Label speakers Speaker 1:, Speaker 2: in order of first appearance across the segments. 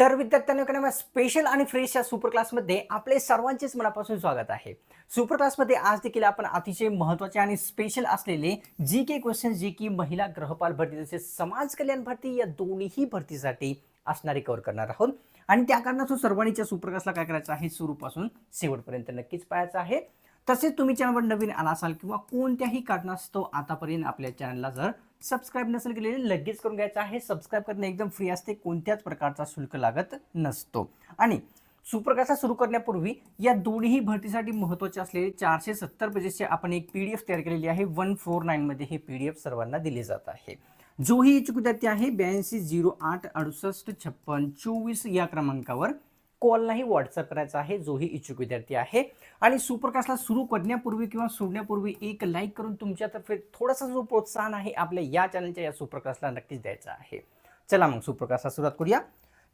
Speaker 1: तर विद्यार्थ्यांना स्पेशल आणि फ्रेश या सुपर क्लासमध्ये आपले सर्वांचेच मनापासून स्वागत आहे. सुपर क्लासमध्ये आज देखील आपण अतिशय महत्त्वाचे आणि स्पेशल असलेले जी के क्वेश्चन जे की महिला ग्रहपाल भरती तसेच समाज कल्याण भरती या दोन्हीही भरतीसाठी असणारे कव्हर करणार आहोत. आणि त्या कारणातून सर्वांनीच्या सुपर क्लासला काय करायचं आहे? सुरूपासून शेवटपर्यंत नक्कीच पाहायचं आहे. तसेच तुम्ही चॅनलवर नवीन आला असाल किंवा कोणत्याही कारणास्तव आतापर्यंत आपल्या चॅनलला जर सबस्क्राईब नसेल केलेले लगेच करून घ्यायचं आहे. सबस्क्राईब करणे एकदम फ्री असते. कोणत्याच प्रकारचा शुल्क लागत नसतो. आणि सुप्रकाशा सुरू करण्यापूर्वी या दोन्ही भरतीसाठी महत्त्वाचे असलेले चारशे सत्तर पेजेसचे आपण एक पी डी एफ तयार केलेली आहे. वन फोर नाईनमध्ये हे पी डी एफ सर्वांना दिले जात आहे. जोही इच्छुक विद्यार्थी आहे ब्याऐंशी झिरो आठ अडुसष्ट छप्पन चोवीस या क्रमांकावर. कॉललाही व्हॉट्सअप करायचा आहे जोही इच्छुक विद्यार्थी आहे. आणि सुप्रकाशला सुरू करण्यापूर्वी किंवा सोडण्यापूर्वी एक लाईक करून तुमच्यातर्फे थोडासा जो प्रोत्साहन आहे आपल्या या चॅनलच्या या सुप्रकाशला नक्कीच द्यायचा आहे. चला मग सुप्रकाशला सुरुवात करूया.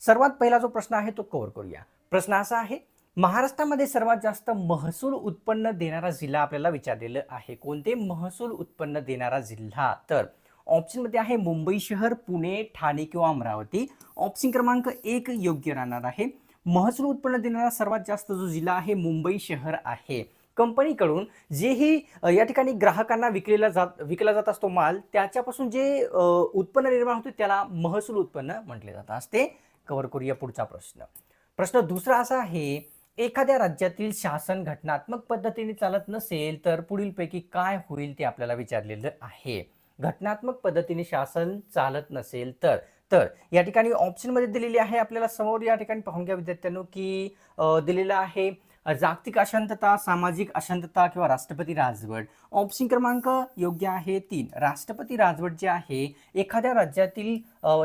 Speaker 1: सर्वात पहिला जो प्रश्न आहे तो कव्हर करूया. प्रश्न असा आहे महाराष्ट्रामध्ये सर्वात जास्त महसूल उत्पन्न देणारा जिल्हा आपल्याला विचारलेलं आहे. कोणते? महसूल उत्पन्न देणारा जिल्हा. तर ऑप्शनमध्ये आहे मुंबई शहर पुणे ठाणे किंवा अमरावती. ऑप्शन क्रमांक एक योग्य राहणार आहे. महसूल उत्पन्न देणारा सर्वात जास्त जो जिल्हा आहे मुंबई शहर आहे. कंपनीकडून जेही या ठिकाणी ग्राहकांना विकलेला जात विकला जात असतो माल त्याच्यापासून जे उत्पन्न निर्माण होते त्याला महसूल उत्पन्न म्हटले जात असते. कव्हर करूया पुढचा प्रश्न. प्रश्न दुसरा असा आहे एखाद्या राज्यातील शासन घटनात्मक पद्धतीने चालत नसेल तर पुढीलपैकी काय होईल ते आपल्याला विचारलेलं आहे. घटनात्मक पद्धतीने शासन चालत नसेल तर तर या ठिकाणी ऑप्शनमध्ये दिलेली आहे आपल्याला समोर या ठिकाणी पाहून घ्या विद्यार्थ्यांनो की दिलेलं आहे जागतिक अशांतता सामाजिक अशांतता किंवा राष्ट्रपती राजवट. ऑप्शन क्रमांक योग्य आहे तीन. राष्ट्रपती राजवट जे आहे एखाद्या राज्यातील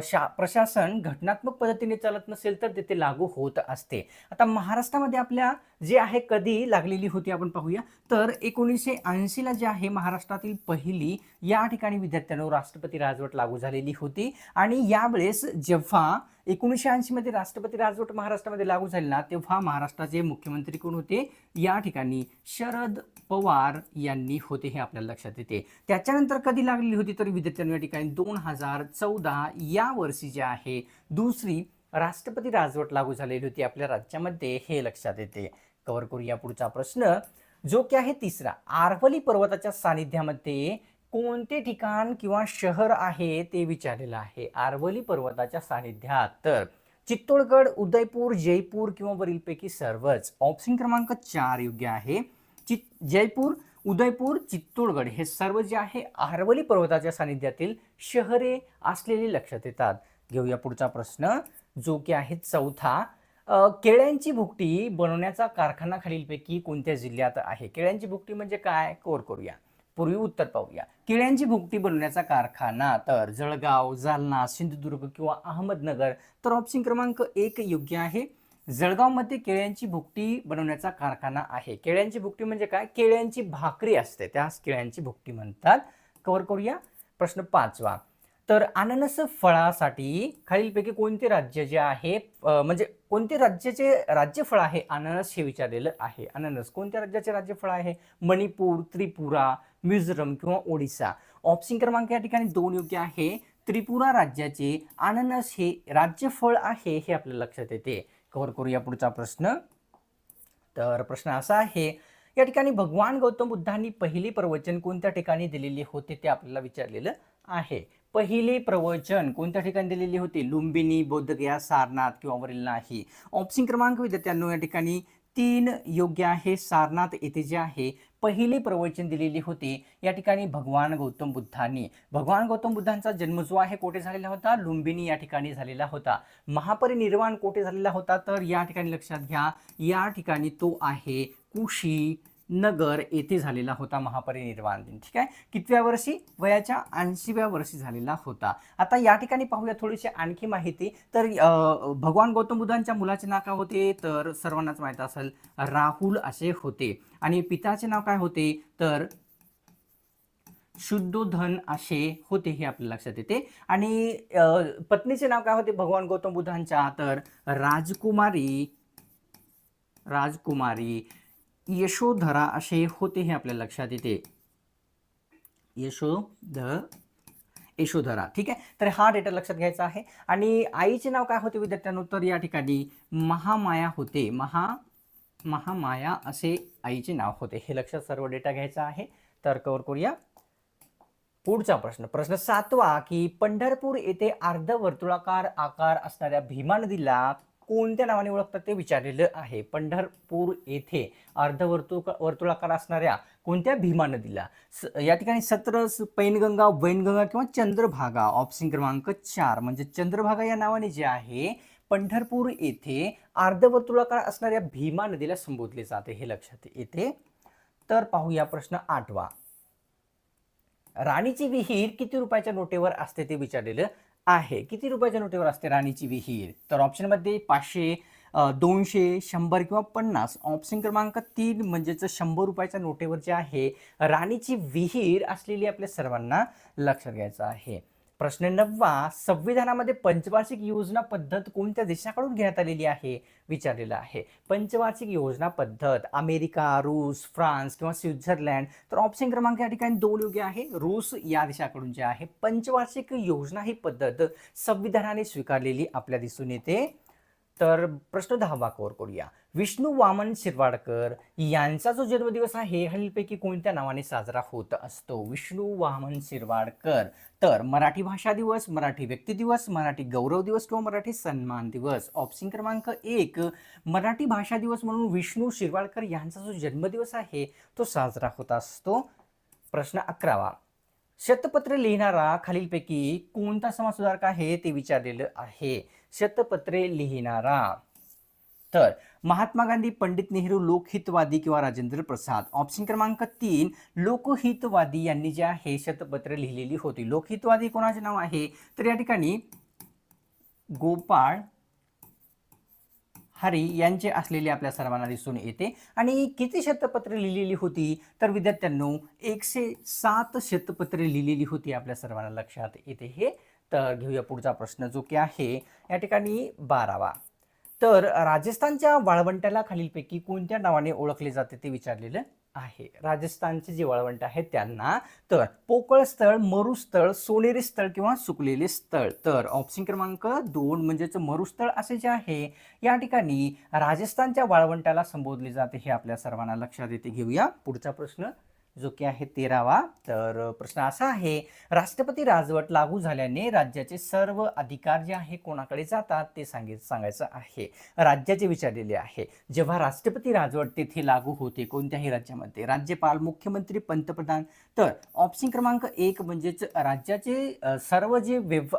Speaker 1: शा प्रशासन घटनात्मक पद्धतीने चालत नसेल तर तिथे लागू होत असते. आता महाराष्ट्रामध्ये आपल्या जे आहे कधी लागलेली होती आपण पाहूया. तर एकोणीसशे ऐंशीला जे आहे महाराष्ट्रातील पहिली या ठिकाणी विद्यार्थ्यांनो राष्ट्रपती राजवट लागू झालेली होती. आणि यावेळेस जेव्हा एकोणीसशे ऐंशीमध्ये राष्ट्रपती राजवट महाराष्ट्रामध्ये लागू झाली ना तेव्हा महाराष्ट्राचे मुख्यमंत्री कोण होते? या ठिकाणी शरद पवार यांनी होते हे आपल्याला लक्षात येते. त्याच्यानंतर कधी लागलेली होती तर विद्यार्थ्यांनो या ठिकाणी दोन हजार चौदा या वर्षी जे आहे दुसरी राष्ट्रपती राजवट लागू झालेली होती आपल्या राज्यामध्ये हे लक्षात येते. कव्हर करूया पुढचा प्रश्न. जो की आहे तिसरा आरवली पर्वताच्या सानिध्यामध्ये कोणते ठिकाण किंवा शहर आहे ते विचारलेलं आहे? आरवली पर्वताच्या सानिध्यात. तर चित्तोडगड उदयपूर जयपूर किंवा वरीलपैकी सर्वच. ऑप्शन क्रमांक चार योग्य आहे. चित जयपूर उदयपूर चित्तोडगड हे सर्व जे आहे आरवली पर्वताच्या सानिध्यातील शहरे असलेली लक्षात येतात. घेऊया पुढचा प्रश्न जो की आहे चौथा. केळ्यांची भुकटी बनवण्याचा कारखाना खालीलपैकी कोणत्या जिल्ह्यात आहे? केळ्यांची भुकटी म्हणजे काय? कोर करूया. पूर्वी उत्तर पाहूया. केळ्यांची भुकटी बनवण्याचा कारखाना तर जळगाव जालना सिंधुदुर्ग किंवा अहमदनगर तर ऑप्शन क्रमांक एक योग्य आहे. जळगावमध्ये केळ्यांची भुकटी बनवण्याचा कारखाना आहे. केळ्यांची भुकटी म्हणजे काय? केळ्यांची भाकरी असते. त्यास केळ्यांची भुकटी म्हणतात. कव्हर करूया. प्रश्न पाचवा. तर अननस फळासाठी खालीलपैकी कोणते राज्य जे आहे? म्हणजे कोणते राज्याचे राज्यफळ आहे? अननस हे विचारलेलं आहे. अननस कोणत्या राज्याचे राज्यफळ आहे? मणिपूर त्रिपुरा मिझोरम किंवा ओडिसा. ऑप्शन क्रमांक या ठिकाणी दोन योग्य आहे. त्रिपुरा राज्याचे अननस हे राज्यफळ आहे हे आपल्या लक्षात येते. कव्हर करूया पुढचा प्रश्न. तर प्रश्न असा आहे या ठिकाणी भगवान गौतम बुद्धांनी पहिली प्रवचन कोणत्या ठिकाणी दिलेले होते ते आपल्याला विचारलेलं आहे. पहिले प्रवचन कोणत्या ठिकाणी दिलेली होती? लुंबिनी बोधगया सारनाथ किंवा वरील नाही. ऑप्शन क्रमांक विद्यार्थ्यांनो या ठिकाणी तीन योग्य आहे. सारनाथ येथे जे आहे पहिले प्रवचन दिलेले होते. या ठिकाणी भगवान गौतम बुद्धांनी भगवान गौतम बुद्धांचा जन्म जो आहे कोठे झालेला होता? लुंबिनी या ठिकाणी झालेला होता. महापरिनिर्वाण कोठे झालेला होता? तर या ठिकाणी लक्षात घ्या. या ठिकाणी तो आहे कुशी. नगर येथे झालेला होता महापरिनिर्वाण दिन. ठीक आहे? कितव्या वर्षी? वयाच्या ऐंशीव्या वर्षी झालेला होता. आता या ठिकाणी पाहूया थोडीशी आणखी माहिती. तर भगवान गौतम बुद्धांच्या मुलाचे नाव काय होते? तर सर्वांनाच माहीत असेल राहुल असे होते. आणि पिताचे नाव काय होते? तर शुद्धोधन असे होते हे आपल्या लक्षात येते. आणि पत्नीचे नाव काय होते? भगवान गौतम बुद्धांच्या. तर राजकुमारी राजकुमारी. यशोधरा असे होते हे आपल्या लक्षात येते. यशोध यशोधरा. ठीक आहे? तर हा डेटा लक्षात घ्यायचा आहे. आणि आईचे नाव काय होते विद्यार्थ्यांनो? तर या ठिकाणी महामाया होते. महा महामाया असे आईचे नाव होते. हे लक्षात सर्व डेटा घ्यायचा आहे. तर कवर करूया. पुढचा प्रश्न. प्रश्न सातवा की पंढरपूर येथे अर्धवर्तुळाकार आकार असणाऱ्या भीमा नदीला कोणत्या नावाने ओळखतात ते विचारलेलं आहे. पंढरपूर येथे अर्धवर्तुळ वर्तुळाकार असणाऱ्या कोणत्या भीमा नदीला? स या ठिकाणी सत्रस पैनगंगा वैनगंगा किंवा चंद्रभागा ऑप्शन क्रमांक चार. म्हणजे चंद्रभागा या नावाने जे आहे पंढरपूर येथे अर्धवर्तुळाकार असणाऱ्या भीमा नदीला संबोधले जाते. हे लक्षात येते. तर पाहूया प्रश्न आठवा. राणीची विहीर किती रुपयाच्या नोटेवर असते ते विचारलेलं आहे. किती रुपयाच्या नोटेवर असते राणीची विहीर? तर ऑप्शनमध्ये पाचशे दोनशे शंभर किंवा पन्नास. ऑप्शन क्रमांक तीन म्हणजेच शंभर रुपयाच्या नोटेवर जे आहे राणीची विहीर असलेली आपल्या सर्वांना लक्षात घ्यायचं आहे. प्रश्न नववा संविधानामध्ये पंचवार्षिक योजना पद्धत कोणत्या देशाकडून घेण्यात आलेली आहे? विचारलेलं आहे. पंचवार्षिक योजना पद्धत अमेरिका रूस फ्रान्स किंवा स्वित्झर्लंड. तर ऑप्शन क्रमांक या ठिकाणी दोन योग्य आहे. रूस या देशाकडून जे आहे पंचवार्षिक योजना ही पद्धत संविधानाने स्वीकारलेली आपल्या दिसून येते. तर प्रश्न दहावा कवर करूया. विष्णू वामन शिरवाडकर यांचा जो जन्मदिवस आहे खालीलपैकी कोणत्या नावाने साजरा होत असतो? विष्णू वामन शिरवाडकर. तर मराठी भाषा दिवस मराठी व्यक्ती दिवस मराठी गौरव दिवस किंवा मराठी सन्मान दिवस. ऑप्शन क्रमांक एक मराठी भाषा दिवस म्हणून विष्णू शिरवाडकर यांचा जो जन्मदिवस आहे तो साजरा होत असतो. प्रश्न अकरावा शतपत्र लिहिणारा खालीलपैकी कोणता समाजसुधारक आहे ते विचारलेलं आहे? शतपत्रे लिहिणारा. तर महात्मा गांधी पंडित नेहरू लोकहितवादी किंवा राजेंद्र प्रसाद. ऑप्शन क्रमांक तीन लोकहितवादी यांनी जे आहे शतपत्र लिहिलेली होती. लोकहितवादी कोणाचे नाव आहे? तर या ठिकाणी गोपाळ हरी यांचे असलेले आपल्या सर्वांना दिसून येते. आणि किती शतपत्रे लिहिलेली होती? तर विद्यार्थ्यांनो एकशे सात शतपत्रे लिहिलेली होती आपल्या सर्वांना लक्षात येते हे. तर घेऊया पुढचा प्रश्न जो की आहे या ठिकाणी बारावा. तर राजस्थानच्या वाळवंटाला खालीलपैकी कोणत्या नावाने ओळखले जाते ते विचारलेलं आहे. राजस्थानचे जे वाळवंट आहेत त्यांना तर पोकळ स्थळ मरुस्थळ सोनेरी स्थळ किंवा सुकलेले स्थळ. तर ऑप्शन क्रमांक दोन म्हणजेच मरुस्थळ असे जे आहे या ठिकाणी राजस्थानच्या वाळवंटाला संबोधले जाते हे आपल्या सर्वांना लक्षात येते. घेऊया पुढचा प्रश्न. जो की आहे तेरावा. तर प्रश्न असा आहे राष्ट्रपती राजवट लागू झाल्याने राज्याचे सर्व अधिकार जे आहे कोणाकडे जातात ते सांगे सांगायचं आहे. राज्याचे विचारलेले आहे जेव्हा राष्ट्रपती राजवट तेथे लागू होते कोणत्याही राज्यामध्ये? राज्यपाल मुख्यमंत्री पंतप्रधान. तर ऑप्शन क्रमांक एक म्हणजेच राज्याचे सर्व जे व्यव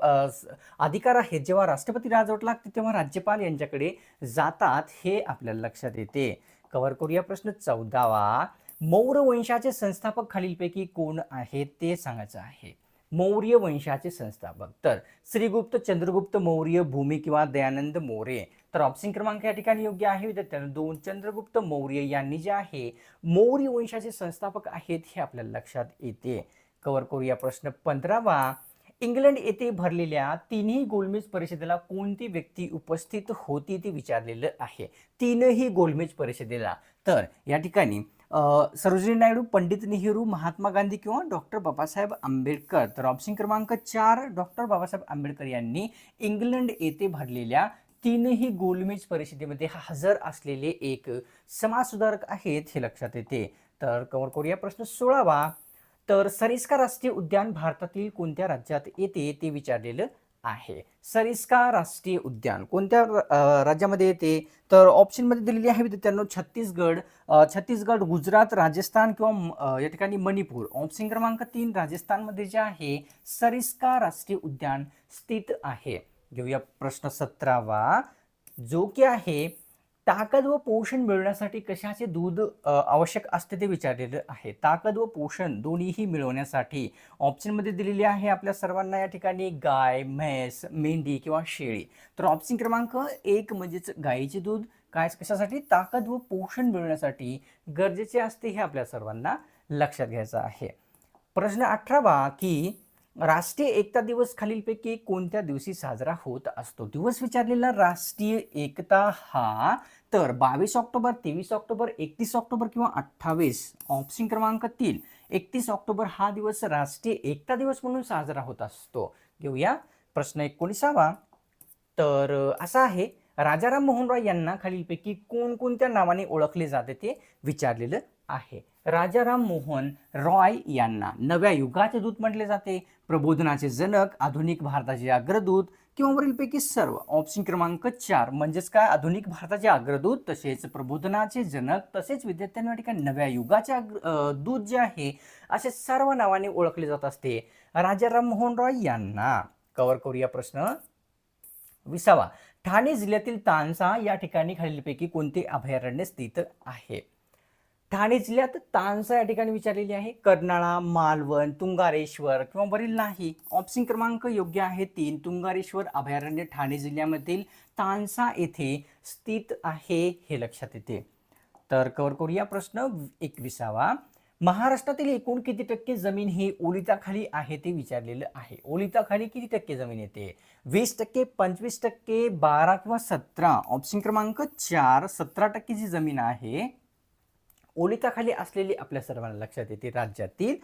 Speaker 1: अधिकार आहेत जेव्हा राष्ट्रपती राजवट लागते तेव्हा राज्यपाल यांच्याकडे जातात हे आपल्याला लक्षात येते. कव्हर करूया प्रश्न चौदावा. मौर्य वंशाचे संस्थापक खालीलपैकी कोण आहेत ते सांगायचं आहे. मौर्य वंशाचे संस्थापक. तर श्रीगुप्त चंद्रगुप्त मौर्य भूमी किंवा दयानंद मौर्य. तर ऑप्शन क्रमांक या ठिकाणी योग्य आहे. विद्यार्थ्यांना दोन चंद्रगुप्त मौर्य यांनी जे आहे मौर्य वंशाचे संस्थापक आहेत हे आपल्याला लक्षात येते. कव्हर करूया प्रश्न पंधरावा. इंग्लंड येथे भरलेल्या तिन्ही गोलमेज परिषदेला कोणती व्यक्ती उपस्थित होती ते विचारलेलं आहे. तीनही गोलमेज परिषदेला. तर या ठिकाणी सरोजिनी नायडू पंडित नेहरू महात्मा गांधी किंवा डॉक्टर बाबासाहेब आंबेडकर. तर ऑप्शन क्रमांक चार डॉक्टर बाबासाहेब आंबेडकर यांनी इंग्लंड येथे भरलेल्या तीनही गोलमेज परिषदेमध्ये हजर असलेले एक समाजसुधारक आहेत हे लक्षात येते. तर कवर करूया प्रश्न सोळावा. तर सरिस्का राष्ट्रीय उद्यान भारतातील कोणत्या राज्यात येते ते विचारलेलं आहे. सरिस्का राष्ट्रीय उद्यान कोणत्या राज्यामध्ये येते? तर ऑप्शनमध्ये दिलेली आहे विद्यार्थ्यांनो छत्तीसगड. छत्तीसगड गुजरात राजस्थान किंवा म- या ठिकाणी मणिपूर. ऑप्शन क्रमांक तीन राजस्थानमध्ये जे आहे सरिस्का राष्ट्रीय उद्यान स्थित आहे. घेऊया प्रश्न सतरावा. जो की आहे ताकद व पोषण मिळवण्यासाठी कशाचे दूध आवश्यक असते ते विचारलेलं आहे. ताकद व पोषण दोन्हीही मिळवण्यासाठी ऑप्शनमध्ये दिलेली आहे आपल्या सर्वांना या ठिकाणी गाय म्हैस मेंढी किंवा शेळी. तर ऑप्शन क्रमांक एक म्हणजेच गायीचे दूध. काय कशासाठी? ताकद व पोषण मिळवण्यासाठी गरजेचे असते हे आपल्या सर्वांना लक्षात घ्यायचं आहे. प्रश्न अठरावा की राष्ट्रीय एकता दिवस खालीलपैकी कोणत्या दिवशी साजरा होत असतो? दिवस विचारलेला राष्ट्रीय एकता हा तर बावीस ऑक्टोबर तेवीस ऑक्टोबर एकतीस ऑक्टोबर किंवा अठ्ठावीस ऑप्शन क्रमांक तीन. एकतीस ऑक्टोबर हा दिवस राष्ट्रीय एकता दिवस म्हणून साजरा होत असतो. घेऊया प्रश्न एकोणीसावा. तर असा आहे राजाराम मोहन रॉय यांना खालीलपैकी कोणकोणत्या नावाने ओळखले जाते ते विचारलेलं आहे. राजाराम मोहन रॉय यांना नव्या युगाचे दूत म्हटले जाते. प्रबोधनाचे जनक आधुनिक भारताचे अग्रदूत किंवा वरीलपैकी सर्व. ऑप्शन क्रमांक चार म्हणजेच काय? आधुनिक भारताचे अग्रदूत तसेच प्रबोधनाचे जनक तसेच विद्यार्थ्यांना ठिकाणी नव्या युगाचे अग्र दूत जे आहे असे सर्व नावाने ओळखले जात असते. राजाराम मोहन रॉय यांना कव्हर करूया प्रश्न विसावा. ठाणे जिल्ह्यातील तानसा या ठिकाणी खालीलपैकी कोणते अभयारण्य स्थित आहे? ठाणे जिल्ह्यात तानसा या ठिकाणी विचारलेली आहे. कर्नाळा मालवण तुंगारेश्वर किंवा वरील नाही. ऑप्शन क्रमांक योग्य आहे तीन. तुंगारेश्वर अभयारण्य ठाणे जिल्ह्यामधील तानसा येथे स्थित आहे हे लक्षात येते. तर कवर करूया प्रश्न एकविसावा. महाराष्ट्रातील एकूण किती टक्के जमीन ही ओलिताखाली आहे ते विचारलेलं आहे. ओलिताखाली किती टक्के जमीन येते? वीस टक्के पंचवीस टक्के बारा किंवा सतरा? ऑप्शन क्रमांक चार सतरा टक्के जी जमीन आहे ओलिताखाली असलेली आपल्या सर्वांना लक्षात येते राज्यातील.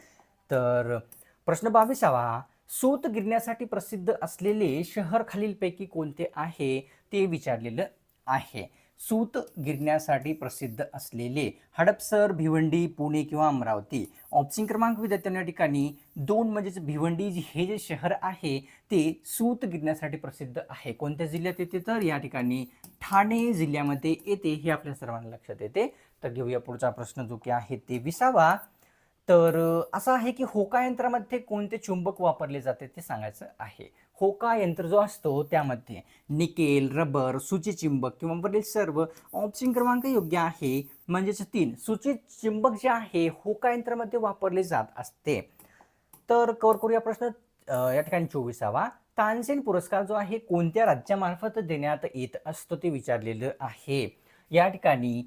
Speaker 1: तर प्रश्न बावीसावा सूत गिरण्यासाठी प्रसिद्ध असलेले शहर खालीलपैकी कोणते आहे ते विचारलेलं आहे. सूत गिरण्यासाठी प्रसिद्ध असलेले हडपसर भिवंडी पुणे किंवा अमरावती. ऑप्शन क्रमांक विद्यार्थ्यांना या ठिकाणी दोन म्हणजेच भिवंडी हे जे शहर आहे ते सूत गिरण्यासाठी प्रसिद्ध आहे. कोणत्या जिल्ह्यात येते तर? या ठिकाणी ठाणे जिल्ह्यामध्ये येते हे आपल्या सर्वांना लक्षात येते. तर घेऊया पुढचा प्रश्न जो की आहे ते विसावा. तर असं आहे की होका यंत्रामध्ये कोणते चुंबक वापरले जाते ते सांगायचं आहे. होका यंत्र जो असतो त्यामध्ये निकेल रबर सूचीचिंबक किंवा वरील सर्व ऑप्शन क्रमांक योग्य आहे. म्हणजेच तीन सूचीचिंबक जे आहे होका यंत्रामध्ये वापरले जात असते. तर कवर करूया प्रश्न या ठिकाणी चोवीसावा. तानसेन पुरस्कार जो आहे कोणत्या राज्यामार्फत देण्यात येत असतो ते विचारलेलं आहे. या ठिकाणी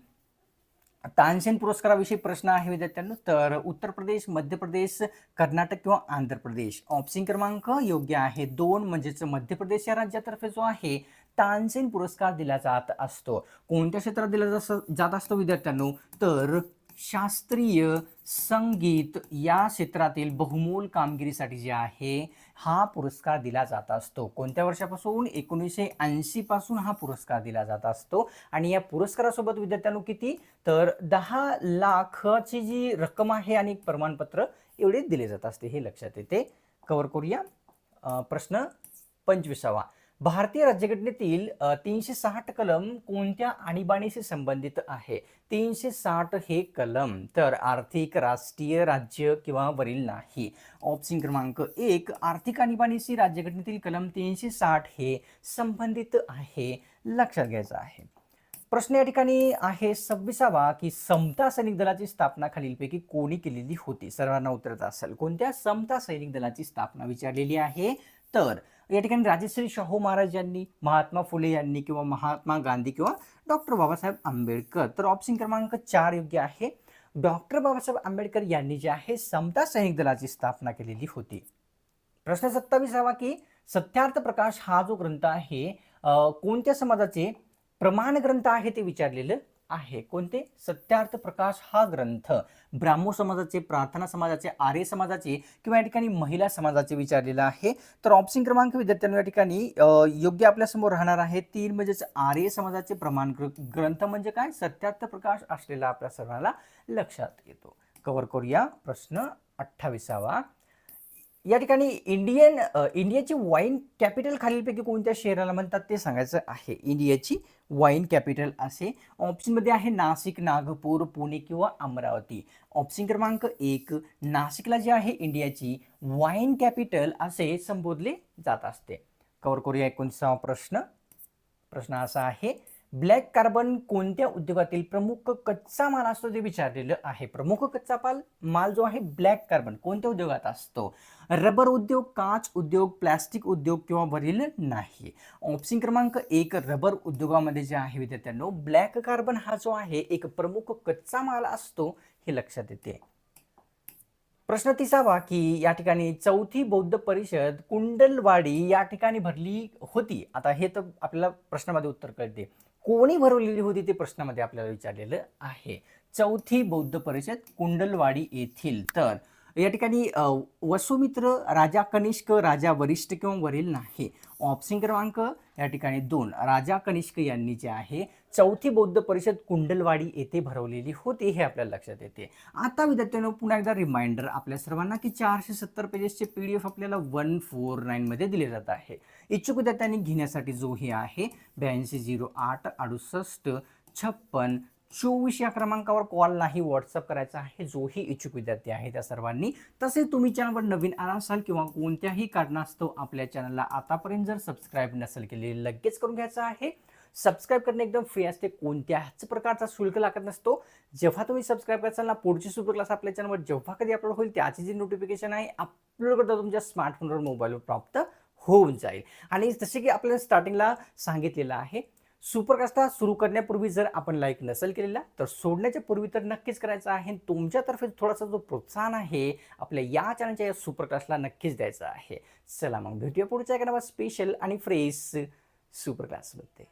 Speaker 1: तानसेन पुरस्काराविषयी प्रश्न आहे विद्यार्थ्यांनो तर उत्तर प्रदेश मध्य प्रदेश कर्नाटक किंवा आंध्र प्रदेश? ऑप्शन क्रमांक योग्य आहे. दोन म्हणजेच मध्य प्रदेश या राज्यातर्फे जो आहे तानसेन पुरस्कार दिला जात असतो. कोणत्या क्षेत्रात दिला जात असतो विद्यार्थ्यांनो? तर शास्त्रीय संगीत या क्षेत्रातील बहुमोल कामगिरीसाठी जे आहे हा पुरस्कार दिला जात असतो. कोणत्या वर्षापासून? एकोणीसशे ऐंशी पासून हा पुरस्कार दिला जात असतो. आणि या पुरस्कारासोबत विद्यार्थ्यांनो किती? तर दहा लाखाची जी रक्कम आहे आणि प्रमाणपत्र एवढे दिले जात असते हे लक्षात येते. कवर करूया. प्रश्न पंचवीसावा. भारतीय राज्यघटनेतील तीनशे साठ कलम कोणत्या आणीबाणीशी संबंधित आहे? तीनशे साठ हे कलम तर आर्थिक राष्ट्रीय राज्य किंवा वरील नाही. ऑप्शन क्रमांक एक आर्थिक आणीबाणीशी राज्यघटनेतील कलम तीनशे साठ हे संबंधित आहे लक्षात घ्यायचं आहे. प्रश्न या ठिकाणी आहे सव्वीसावा की समता सैनिक दलाची स्थापना खालीलपैकी कोणी केलेली होती? सर्वांना उत्तरच असेल. कोणत्या समता सैनिक दलाची स्थापना विचारलेली आहे? तर या ठिकाणी राजश्री शाहू महाराज यांनी महात्मा फुले यांनी किंवा महात्मा गांधी किंवा डॉक्टर बाबासाहेब आंबेडकर तर ऑप्शन क्रमांक चार योग्य आहे. डॉक्टर बाबासाहेब आंबेडकर यांनी जे आहे समता सैनिक दलाची स्थापना केलेली होती. प्रश्न सत्तावीसावा की सत्यार्थ प्रकाश हा जो ग्रंथ आहे कोणत्या समाजाचे प्रमाण ग्रंथ आहे ते विचारलेलं? आहे. कोणते? सत्यार्थ प्रकाश हा ग्रंथ. ब्राह्मो समाजाचे प्रार्थना समाजाचे आर्य समाजाचे किंवा या ठिकाणी महिला समाजाचे विचारलेलं आहे. तर ऑप्शन क्रमांक विद्यार्थ्यांना या ठिकाणी योग्य आपल्यासमोर राहणार आहे. तीन म्हणजेच आर्य समाजाचे प्रमाण ग्रंथ म्हणजे काय? सत्यार्थ प्रकाश असलेला आपल्या सर्वांना लक्षात येतो. कव्हर करूया. प्रश्न अठ्ठावीसावा. या ठिकाणी इंडियन इंडियाची वाईन कॅपिटल खालीलपैकी कोणत्या शहराला म्हणतात ते सांगायचं आहे. इंडियाची वाईन कॅपिटल असे. ऑप्शनमध्ये आहे नाशिक नागपूर पुणे किंवा अमरावती. ऑप्शन क्रमांक एक नाशिकला जे आहे इंडियाची वाईन कॅपिटल असे संबोधले जात असते. कवर करूया एकोणीसावा प्रश्न. प्रश्न असा आहे ब्लॅक कार्बन कोणत्या उद्योगातील प्रमुख कच्चा माल असतो ते विचारलेलं आहे. प्रमुख कच्चा माल माल जो आहे ब्लॅक कार्बन कोणत्या उद्योगात असतो? रबर उद्योग काच उद्योग प्लास्टिक उद्योग किंवा वरील नाही. ऑप्शन क्रमांक एक रबर उद्योगामध्ये जे आहे विद्यार्थ्यांनो ब्लॅक कार्बन हा जो आहे एक प्रमुख कच्चा माल असतो हे लक्षात येते. प्रश्न तिसावा की या ठिकाणी चौथी बौद्ध परिषद कुंडलवाडी या ठिकाणी भरली होती. आता हे तर आपल्याला प्रश्नामध्ये उत्तर कळते. कोणी भरवलेली होती ते प्रश्नामध्ये आपल्याला विचारलेलं आहे. चौथी बौद्ध परिषद कुंडलवाडी येथील. तर या ठिकाणी वसुमित्र राजा कनिष्क राजा वरिष्ठ किंवा वरील नाही. ऑप्शन क्रमांक या ठिकाणी दोन. राजा कनिष्क यांनी जे आहे चौथी बौद्ध परिषद कुंडलवाडी येथे भरवलेली होती हे आपल्याला लक्षात येते. आता विद्यार्थ्यांनो पुन्हा एकदा रिमाइंडर आपल्या सर्वांना की चारशे सत्तर पेजेसचे पी डी एफ आपल्याला वन फोर नाईनमध्ये दिले जात आहे. इच्छुक विद्यार्थ्यांनी घेण्यासाठी जो हे आहे ब्याऐंशी झिरो आठ अडुसष्ट छप्पन चोवीस या क्रमांकावर कॉल नाही व्हॉट्सअप करायचा आहे जोही इच्छुक विद्यार्थी आहे त्या सर्वांनी. तसेच तुम्ही चॅनलवर नवीन आला असाल किंवा कोणत्याही कारणास्तव आपल्या चॅनलला आतापर्यंत जर सबस्क्राईब नसेल केले लगेच करून घ्यायचं आहे. सबस्क्राईब करणे एकदम फ्री असते कोणत्याच प्रकारचा शुल्क लागत नसतो. जेव्हा तुम्ही सबस्क्राईब कराल ना पुढची सुपर क्लास आपल्या चॅनलवर जेव्हा कधी अपलोड होईल त्याची जी नोटिफिकेशन आहे अपलोड करता तुमच्या स्मार्टफोनवर मोबाईलवर प्राप्त होऊन जाईल. आणि जसे की आपल्याला स्टार्टिंगला सांगितलेलं आहे सुपरकास्टा सुरू करण्यापूर्वी जर आपण लाईक नसेल केलेला तर सोडण्याच्या पूर्वी तर नक्कीच करायचं आहे तुमच्यातर्फे थोडासा जो प्रोत्साहन आहे आपल्या या चॅनलच्या या सुपरकास्टला नक्कीच द्यायचा आहे. चला मग भेटूया पुढच्या एका नावा स्पेशल आणि फ्रेश सुपर क्लासमध्ये